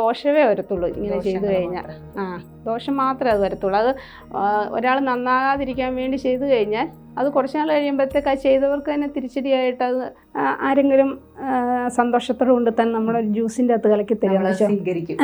ദോഷമേ വരത്തുള്ളൂ ഇങ്ങനെ ചെയ്തു കഴിഞ്ഞാൽ. ആ ദോഷം മാത്രമേ അത് വരത്തുള്ളൂ. അത് ഒരാൾ നന്നാകാതിരിക്കാൻ വേണ്ടി ചെയ്തു കഴിഞ്ഞാൽ അത് കുറച്ച് നാൾ കഴിയുമ്പോഴത്തേക്ക് ആ ചെയ്തവർക്ക് തന്നെ തിരിച്ചടിയായിട്ട് അത് ആരെങ്കിലും സന്തോഷത്തോടെ കൊണ്ട് തന്നെ നമ്മുടെ ജ്യൂസിന്റെ അകത്ത് കലക്കി തരും സ്വീകരിക്കും.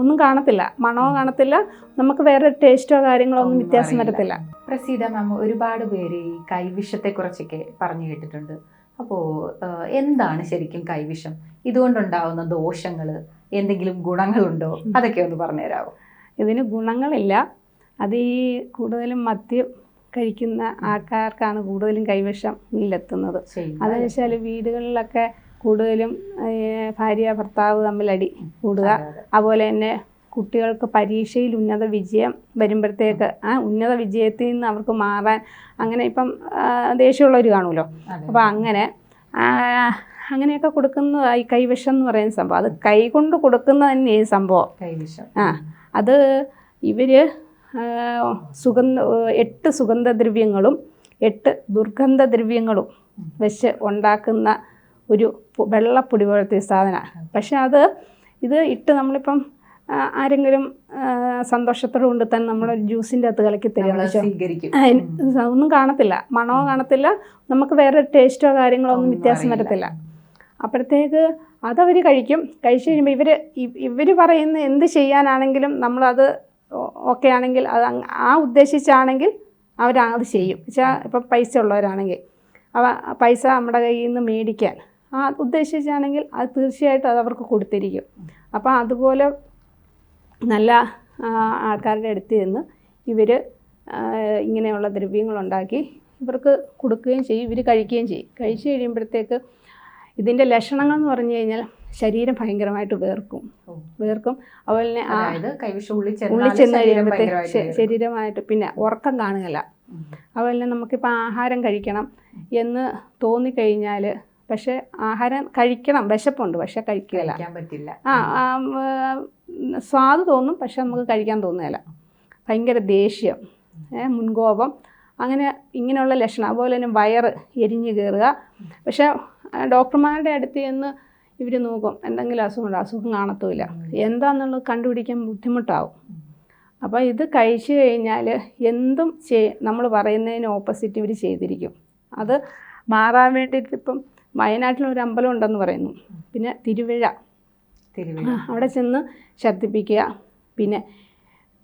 ഒന്നും കാണത്തില്ല. മണമോ കാണത്തില്ല. നമുക്ക് വേറെ ടേസ്റ്റോ കാര്യങ്ങളോ ഒന്നും വ്യത്യാസം. വരത്തില്ല. പ്രസീത മാം ഒരുപാട് പേര് ഈ കൈവിഷത്തെ കുറിച്ചൊക്കെ പറഞ്ഞു കേട്ടിട്ടുണ്ട്. അപ്പോൾ എന്താണ് ശരിക്കും കൈവിഷം? ഇതുകൊണ്ടുണ്ടാവുന്ന ദോഷങ്ങൾ എന്തെങ്കിലും ഗുണങ്ങളുണ്ടോ? അതൊക്കെ ഒന്ന് പറഞ്ഞുതരാമോ ഇതിന് ഗുണങ്ങളില്ല. അത് ഈ കൂടുതലും മദ്യം കഴിക്കുന്ന ആൾക്കാർക്കാണ് കൂടുതലും കൈവശം ഇല്ലെത്തുന്നത്. അതെന്ന് വെച്ചാൽ വീടുകളിലൊക്കെ കൂടുതലും ഭാര്യ ഭർത്താവ് തമ്മിൽ അടി കൂടുക. അതുപോലെ തന്നെ കുട്ടികൾക്ക് പരീക്ഷയിൽ ഉന്നത വിജയം വരുമ്പോഴത്തേക്ക് ആ ഉന്നത വിജയത്തിൽ നിന്ന് അവർക്ക് മാറാൻ അങ്ങനെ ഇപ്പം ദേഷ്യമുള്ളവർ കാണുമല്ലോ. അപ്പോൾ അങ്ങനെ അങ്ങനെയൊക്കെ കൊടുക്കുന്ന ഈ കൈവശം എന്ന് പറയുന്ന സംഭവം. അത് കൈ കൊണ്ട് കൊടുക്കുന്ന തന്നെ ഈ സംഭവം. കൈവിഷം ആ അത് ഇവർ സുഗന്ധ എട്ട് സുഗന്ധദ്രവ്യങ്ങളും എട്ട് ദുർഗന്ധദ്രവ്യങ്ങളും വെച്ച് ഉണ്ടാക്കുന്ന ഒരു വെള്ളപ്പൊടി പോലത്തെ സാധനമാണ്. പക്ഷെ അത് ഇത് ഇട്ട് നമ്മളിപ്പം ആരെങ്കിലും സന്തോഷത്തോടെ കൊണ്ട് തന്നെ നമ്മൾ ജ്യൂസിന്റെ അകത്ത് കലക്കി തരും. ഒന്നും കാണത്തില്ല. മണമോ കാണത്തില്ല. നമുക്ക് വേറെ ടേസ്റ്റോ കാര്യങ്ങളോ ഒന്നും വ്യത്യാസം. വരത്തില്ല. അപ്പോഴത്തേക്ക് അതവർ കഴിക്കും. കഴിച്ചു കഴിയുമ്പോൾ ഇവർ ഇവർ പറയുന്ന എന്ത് ചെയ്യാനാണെങ്കിലും നമ്മളത് ഓക്കെ ആണെങ്കിൽ അത് ആ ഉദ്ദേശിച്ചാണെങ്കിൽ അവർ അത് ചെയ്യും. വെച്ചാൽ ഇപ്പം പൈസ ഉള്ളവരാണെങ്കിൽ. അവ പൈസ നമ്മുടെ കയ്യിൽ നിന്ന് മേടിക്കാൻ. ആ ഉദ്ദേശിച്ചാണെങ്കിൽ അത് തീർച്ചയായിട്ടും അത് അവർക്ക് കൊടുത്തിരിക്കും. അപ്പോൾ അതുപോലെ നല്ല ആൾക്കാരുടെ അടുത്ത് നിന്ന് ഇവർ ഇങ്ങനെയുള്ള ദ്രവ്യങ്ങളുണ്ടാക്കി ഇവർക്ക് കൊടുക്കുകയും ചെയ്യും. ഇവർ കഴിക്കുകയും ചെയ്യും. കഴിച്ചു കഴിയുമ്പോഴത്തേക്ക് ഇതിന്റെ ലക്ഷണങ്ങൾ എന്ന് പറഞ്ഞു കഴിഞ്ഞാൽ ശരീരം ഭയങ്കരമായിട്ട് വേർക്കും. വേർക്കും. അതുപോലെ തന്നെ ആ അതായത് കൈവിഷം ഉള്ളിൽ ഉള്ളിൽ ചെന്നാൽ ചെന്ന് ശരീരം കഴിയുമ്പോഴത്തേക്ക് ഭയങ്കരമായിട്ട് ശ- വേർക്കും. ശരീരമായിട്ട് പിന്നെ ഉറക്കം കാണുകയില്ല. അതുപോലെ തന്നെ നമുക്കിപ്പോൾ ആഹാരം കഴിക്കണം എന്ന് തോന്നിക്കഴിഞ്ഞാൽ പക്ഷേ ആഹാരം കഴിക്കണം. വിശപ്പുണ്ട് പക്ഷെ കഴിക്കുകയില്ല. പറ്റില്ല. ആ സ്വാദ് തോന്നും പക്ഷെ നമുക്ക് കഴിക്കാൻ തോന്നുകയില്ല. ഭയങ്കര ദേഷ്യം മുൻകോപം അങ്ങനെ ഇങ്ങനെയുള്ള ലക്ഷണം. അതുപോലെ തന്നെ വയറ് എരിഞ്ഞു കയറുക. പക്ഷേ ഡോക്ടർമാരുടെ അടുത്ത് ചെന്ന് ഇവർ നോക്കും എന്തെങ്കിലും അസുഖമുണ്ടോ? അസുഖം കാണത്തുമില്ല. എന്താണെന്നുള്ളത് കണ്ടുപിടിക്കാൻ ബുദ്ധിമുട്ടാവും. അപ്പോൾ ഇത് കഴിച്ചു കഴിഞ്ഞാൽ എന്തും ചെയ് നമ്മൾ പറയുന്നതിന് ഓപ്പോസിറ്റ് ഇവർ ചെയ്തിരിക്കും. അത് മാറാൻ വേണ്ടിയിട്ട് ഇപ്പം വയനാട്ടിലൊരു അമ്പലം ഉണ്ടെന്ന് പറയുന്നു. പിന്നെ തിരുവിഴ. അവിടെ ചെന്ന് ശ്രദ്ധിപ്പിക്കുക പിന്നെ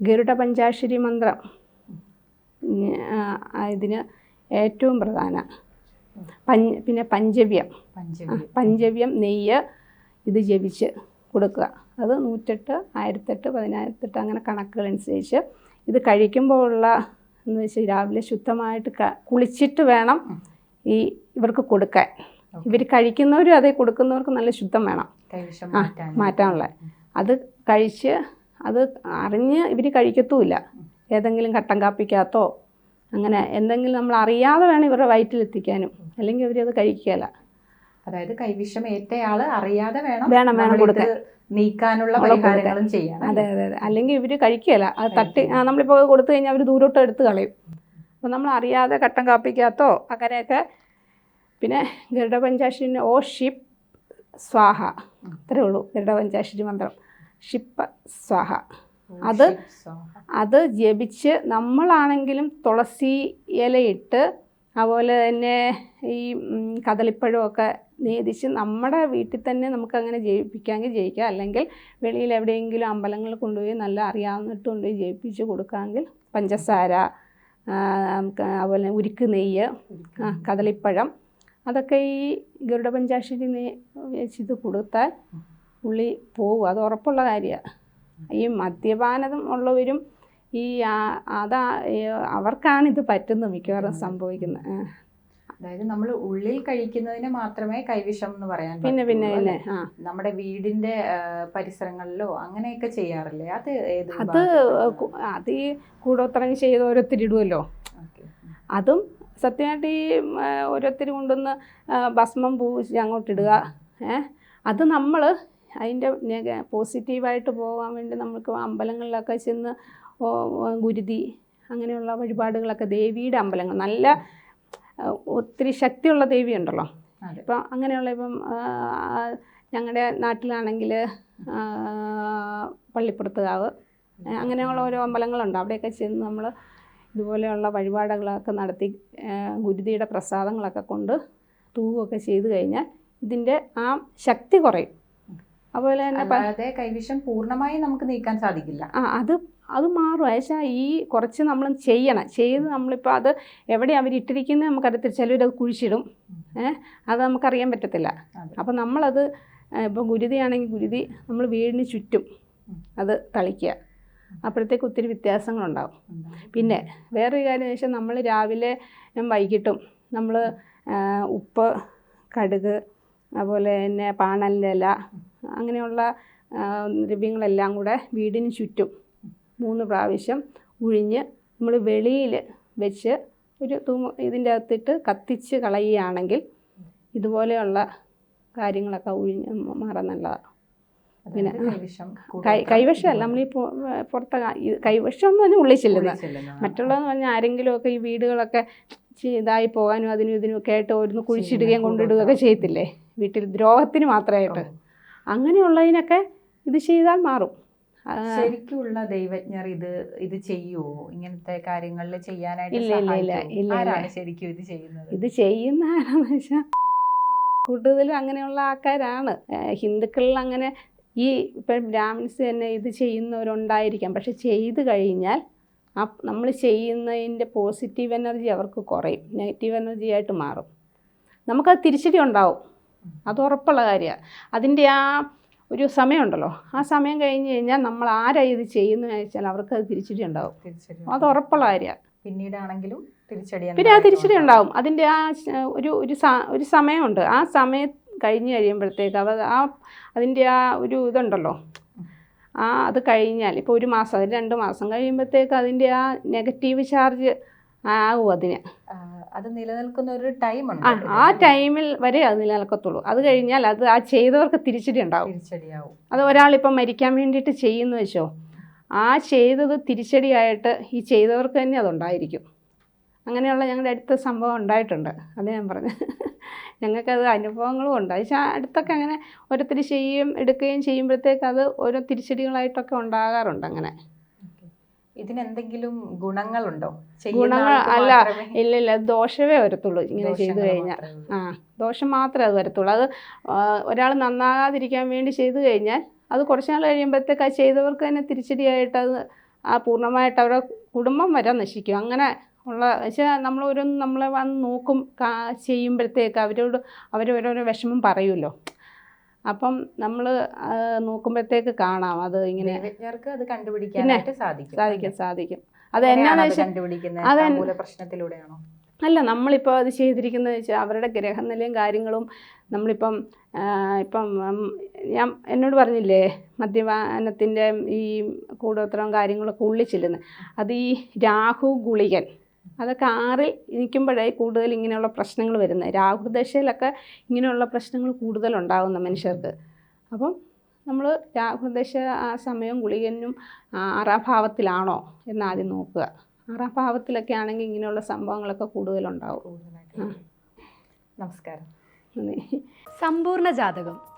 ഗരുഡ പഞ്ചാക്ഷരി മന്ത്രം. ഇതിന് ഏറ്റവും പ്രധാന. പഞ്ച് പിന്നെ പഞ്ചവ്യം. പഞ്ചവ്യം. നെയ്യ് ഇത് ജപിച്ച് കൊടുക്കുക. അത് നൂറ്റെട്ട് ആയിരത്തെട്ട് പതിനായിരത്തെട്ട് അങ്ങനെ കണക്കുകളനുസരിച്ച് ഇത് കഴിക്കുമ്പോൾ ഉള്ള എന്ന് വെച്ചാൽ രാവിലെ ശുദ്ധമായിട്ട് കുളിച്ചിട്ട് വേണം ഈ ഇവർക്ക് കൊടുക്കാൻ. ഇവർ കഴിക്കുന്നവരും അതേ കൊടുക്കുന്നവർക്ക് നല്ല ശുദ്ധം വേണം. ആ, മാറ്റാനുള്ള. അത് കഴിച്ച് അത് അറിഞ്ഞ് ഇവർ കഴിക്കത്തുമില്ല. ഏതെങ്കിലും കട്ടൻ കാപ്പിക്കകത്തോ അങ്ങനെ എന്തെങ്കിലും നമ്മൾ അറിയാതെ വേണം ഇവരുടെ വയറ്റിലെത്തിക്കാനും. അല്ലെങ്കിൽ അവരത് കഴിക്കുകയില്ല. അതായത് കൈവിഷം ഏറ്റയാൾ അറിയാതെ വേണം വേണം, വേണം കൊടുക്കാൻ. നീക്കാനുള്ള പരിഹാരങ്ങളും ചെയ്യണം അതെ അതെ അതെ. അല്ലെങ്കിൽ ഇവർ കഴിക്കുകയില്ല. അത് തട്ടി നമ്മളിപ്പോൾ കൊടുത്തു കഴിഞ്ഞാൽ അവർ ദൂരോട്ട് എടുത്ത് കളയും. അപ്പോൾ നമ്മൾ അറിയാതെ കട്ടൻ കാപ്പിക്കകത്തോ അങ്ങനെയൊക്കെ പിന്നെ ഗരുഡ പഞ്ചാക്ഷരിന് ഓ ഷിപ്പ് സ്വാഹ. അത്രേ ഉള്ളൂ. ഗരുഡ പഞ്ചാക്ഷരി മന്ത്രം. ഷിപ്പ സ്വാഹ. അത് അത് ജപിച്ച് നമ്മളാണെങ്കിലും തുളസി ഇലയിട്ട് അതുപോലെ തന്നെ ഈ കദളിപ്പഴമൊക്കെ നേദിച്ച് നമ്മുടെ വീട്ടിൽ തന്നെ നമുക്കങ്ങനെ ജയിപ്പിക്കാമെങ്കിൽ ജയിക്കാം. അല്ലെങ്കിൽ വെളിയിൽ എവിടെയെങ്കിലും അമ്പലങ്ങളിൽ കൊണ്ടുപോയി നല്ല അറിയാവുന്നിട്ട് കൊണ്ടുപോയി ജയിപ്പിച്ച് കൊടുക്കാമെങ്കിൽ പഞ്ചസാര അതുപോലെ ഉരുക്ക് നെയ്യ് കദളിപ്പഴം അതൊക്കെ ഈ ഗരുഡ പഞ്ചാക്ഷരി വെച്ചിത് കൊടുത്താൽ ഉള്ളി പോകും അത് ഉറപ്പുള്ള കാര്യമാണ്. ഈ മദ്യപാനം ഉള്ളവരും ഈ അതാ ഈ അവർക്കാണ് ഇത് പറ്റുന്നത് മിക്കവാറും സംഭവിക്കുന്നത്. അതായത് നമ്മൾ ഉള്ളിൽ കഴിക്കുന്നതിന് മാത്രമേ കൈവിഷം എന്ന് പറയാൻ പിന്നെ പിന്നെ പിന്നെ നമ്മുടെ വീടിന്റെ പരിസരങ്ങളിലോ അങ്ങനെയൊക്കെ ചെയ്യാറില്ലേ? അത് അത് അത് ഈ കൂടോത്രം ചെയ്ത് ഓരോരുത്തർ ഇടുമല്ലോ അതും സത്യമായിട്ട് ഈ ഓരോരുത്തരും ഓരോരുത്തർ കൊണ്ടുവന്ന് ഭസ്മം പൂവിച്ച് അങ്ങോട്ടിടുക ഏഹ് അത് നമ്മൾ അതിന്റെ പോസിറ്റീവായിട്ട് പോകാൻ വേണ്ടി നമുക്ക് അമ്പലങ്ങളിലൊക്കെ ചെന്ന് ഗുരുതി അങ്ങനെയുള്ള വഴിപാടുകളൊക്കെ ദേവിയുടെ അമ്പലങ്ങൾ. നല്ല ഒത്തിരി ശക്തിയുള്ള ദേവി ഉണ്ടല്ലോ അതെ. ഇപ്പം അങ്ങനെയുള്ള ഇപ്പം ഞങ്ങളുടെ നാട്ടിലാണെങ്കിൽ പള്ളിപ്പുറത്തുകാവ് അങ്ങനെയുള്ള ഓരോ അമ്പലങ്ങളുണ്ട്. അവിടെയൊക്കെ ചെന്ന് നമ്മൾ ഇതുപോലെയുള്ള വഴിപാടുകളൊക്കെ നടത്തി ഗുരുതിയുടെ പ്രസാദങ്ങളൊക്കെ കൊണ്ട് തൂവൊക്കെ ചെയ്ത് കഴിഞ്ഞാൽ ഇതിന്റെ ആ ശക്തി കുറയും. അതുപോലെ തന്നെ കൈവിഷം പൂർണമായും നമുക്ക് നീക്കാൻ സാധിക്കില്ല. ആ അത് അത് മാറും. ഏച്ചാ ഈ കുറച്ച് നമ്മൾ ചെയ്യണം. ചെയ്ത് നമ്മളിപ്പോൾ അത് എവിടെ അവർ ഇട്ടിരിക്കുന്നത് നമുക്കറിയത്തില്ല. ചിലവരത് കുഴിച്ചിടും. ഏഹ്? അത് നമുക്കറിയാൻ പറ്റത്തില്ല. അപ്പം നമ്മളത് ഇപ്പോൾ ഗുരുതിയാണെങ്കിൽ ഗുരുതി നമ്മൾ വീടിന് ചുറ്റും അത് തളിക്കുക. അപ്പോഴത്തേക്ക് ഒത്തിരി വ്യത്യാസങ്ങളുണ്ടാവും. പിന്നെ വേറൊരു കാര്യം എന്ന് വെച്ചാൽ നമ്മൾ രാവിലെ വൈകിട്ടും നമ്മൾ ഉപ്പ് കടുക് അതുപോലെ തന്നെ പാണലിന്റെ ഇല അങ്ങനെയുള്ള ദ്രവ്യങ്ങളെല്ലാം കൂടെ വീടിന് ചുറ്റും മൂന്ന് പ്രാവശ്യം ഉഴിഞ്ഞ് നമ്മൾ വെളിയിൽ വെച്ച് ഒരു തൂമ ഇതിന്റെ അകത്തിട്ട് കത്തിച്ച് കളയുകയാണെങ്കിൽ ഇതുപോലെയുള്ള കാര്യങ്ങളൊക്കെ ഒഴിഞ്ഞ് മാറാൻ നല്ലതാണ്. പിന്നെ, കൈ കൈവശമല്ല നമ്മൾ ഈ പുറത്തെ കൈവശം എന്ന് പറഞ്ഞാൽ ഉള്ളിൽ ചെല്ലുന്നത്. മറ്റുള്ളതെന്ന് പറഞ്ഞാൽ ആരെങ്കിലുമൊക്കെ ഈ വീടുകളൊക്കെ ഇതായി പോകാനും അതിനും ഇതിനും ഒക്കെ ആയിട്ട് ഒരു കുഴിച്ചിടുകയും കൊണ്ടിടുകയൊക്കെ ചെയ്യത്തില്ലേ? വീട്ടിൽ ദ്രോഹത്തിന് മാത്രമായിട്ട്. അങ്ങനെയുള്ളതിനൊക്കെ ഇത് ചെയ്താൽ മാറും. ശരിക്കുള്ള ദൈവജ്ഞർ ഇത് ഇത് ചെയ്യുവോ? ഇങ്ങനത്തെ കാര്യങ്ങളിൽ ചെയ്യാനായിട്ട് ഇല്ല, ഇല്ല, ഇല്ല, സഹായിക്കുവോ? ഇല്ല, ഇല്ല. ആരാണ് ശരിക്കും ഇത് ചെയ്യുന്നത്? ഇത് ചെയ്യുന്ന ആരാന്ന് വെച്ചാൽ കൂടുതലും അങ്ങനെയുള്ള ആൾക്കാരാണ്. ഹിന്ദുക്കളിൽ അങ്ങനെ ഈ ഇപ്പം ബ്രാഹ്മിൻസ് തന്നെ ഇത് ചെയ്യുന്നവരുണ്ടായിരിക്കാം. പക്ഷെ ചെയ്ത് കഴിഞ്ഞാൽ ആ നമ്മൾ ചെയ്യുന്നതിന്റെ പോസിറ്റീവ് എനർജി അവർക്ക് കുറയും. നെഗറ്റീവ് എനർജി ആയിട്ട് മാറും. നമുക്കത് തിരിച്ചടി ഉണ്ടാവും. അത് ഉറപ്പുള്ള കാര്യമാണ്. അതിന്റെ ആ ഒരു സമയമുണ്ടല്ലോ. ആ സമയം കഴിഞ്ഞ് കഴിഞ്ഞാൽ നമ്മൾ ആരാ ഇത് ചെയ്യുന്നത് വെച്ചാൽ അവർക്ക് അത് തിരിച്ചടി ഉണ്ടാവും. അത് ഉറപ്പുള്ള കാര്യമാണ് പിന്നീടാണെങ്കിലും തിരിച്ചടി പിന്നെ ആ തിരിച്ചടി ഉണ്ടാവും. അതിന്റെ ആ ഒരു ഒരു ഒരു സമയമുണ്ട്. ആ സമയം കഴിഞ്ഞ് കഴിയുമ്പോഴത്തേക്ക് അവ ആ അതിന്റെ ആ ഒരു ഇതുണ്ടല്ലോ. ആ അത് കഴിഞ്ഞാൽ ഇപ്പോൾ ഒരു മാസം രണ്ട് മാസം കഴിയുമ്പോഴത്തേക്ക് അതിന്റെ ആ നെഗറ്റീവ് ചാർജ് ആവും അതിന്. അത് നിലനിൽക്കുന്ന ഒരു ടൈം ആ ആ ടൈമിൽ വരെ അത് നിലനിൽക്കത്തുള്ളൂ. അത് കഴിഞ്ഞാൽ അത് ആ ചെയ്തവർക്ക് തിരിച്ചടി ഉണ്ടാവും. തിരിച്ചടിയാവും. അത് ഒരാളിപ്പം മരിക്കാൻ വേണ്ടിയിട്ട് ചെയ്യുന്നു വെച്ചോ? ആ ചെയ്തത് തിരിച്ചടിയായിട്ട് ഈ ചെയ്തവർക്ക് തന്നെ അതുണ്ടായിരിക്കും. അങ്ങനെയുള്ള ഞങ്ങളുടെ അടുത്ത സംഭവം ഉണ്ടായിട്ടുണ്ട്. അത് ഞാൻ പറഞ്ഞു. ഞങ്ങൾക്കത് അനുഭവങ്ങളും ഉണ്ട്. പക്ഷേ അടുത്തൊക്കെ അങ്ങനെ ഓരോരുത്തർ ചെയ്യും എടുക്കുകയും ചെയ്യുമ്പോഴത്തേക്ക് അത് ഓരോ തിരിച്ചടികളായിട്ടൊക്കെ ഉണ്ടാകാറുണ്ട് അങ്ങനെ. ഇതിനെന്തെങ്കിലും ഗുണങ്ങളുണ്ടോ? ഗുണങ്ങൾ അല്ല ഇല്ല ഇല്ല ദോഷമേ വരത്തുള്ളൂ ഇങ്ങനെ ചെയ്തു കഴിഞ്ഞാൽ. ആ ദോഷം മാത്രമേ അത് വരത്തുള്ളൂ. അത് ഒരാൾ നന്നാകാതിരിക്കാൻ വേണ്ടി ചെയ്തു കഴിഞ്ഞാൽ അത് കുറച്ച് നാൾ കഴിയുമ്പോഴത്തേക്ക് ആ ചെയ്തവർക്ക് തന്നെ തിരിച്ചടിയായിട്ട് അത് ആ പൂർണമായിട്ട് അവരുടെ കുടുംബം വരെ നശിക്കും. അങ്ങനെ ഉള്ള വെച്ചാൽ നമ്മൾ ഓരോന്ന് നമ്മളെ വന്ന് നോക്കും കാ- ചെയ്യുമ്പോഴത്തേക്ക് അവരോട് അവരോരോ വിഷമം പറയുമല്ലോ അപ്പം നമ്മൾ നോക്കുമ്പോഴത്തേക്ക് കാണാം അത് ഇങ്ങനെ അത് കണ്ടുപിടിക്കാനായിട്ട് സാധിക്കും സാധിക്കും സാധിക്കും. അത് എന്നാന്ന് പ്രശ്നത്തിലൂടെയാണോ അല്ല നമ്മളിപ്പോൾ അത് ചെയ്തിരിക്കുന്നത് വെച്ചാൽ അവരുടെ ഗ്രഹനിലയും കാര്യങ്ങളും നമ്മളിപ്പം ഇപ്പം ഞാൻ എന്നോട് പറഞ്ഞില്ലേ മദ്യപാനത്തിന്റെ ഈ കൂടോത്രം കാര്യങ്ങളൊക്കെ ഉള്ളിച്ചെല്ലുന്നത് അത് ഈ രാഹു ഗുളികൻ അതൊക്കെ ആറിൽ നിൽക്കുമ്പോഴേ കൂടുതൽ ഇങ്ങനെയുള്ള പ്രശ്നങ്ങൾ വരുന്നത്. രാഹുദശയിലൊക്കെ ഇങ്ങനെയുള്ള പ്രശ്നങ്ങൾ കൂടുതലുണ്ടാകുന്ന മനുഷ്യർക്ക്. അപ്പം നമ്മൾ രാഹുദശ ആ സമയം ഗുളികനും ആറാം ഭാവത്തിലാണോ എന്നാദ്യം നോക്കുക. ആറാം ഭാവത്തിലൊക്കെ ആണെങ്കിൽ ഇങ്ങനെയുള്ള സംഭവങ്ങളൊക്കെ കൂടുതലുണ്ടാവും. കൂടുതലായിട്ട്. നമസ്കാരം. സമ്പൂർണ ജാതകം.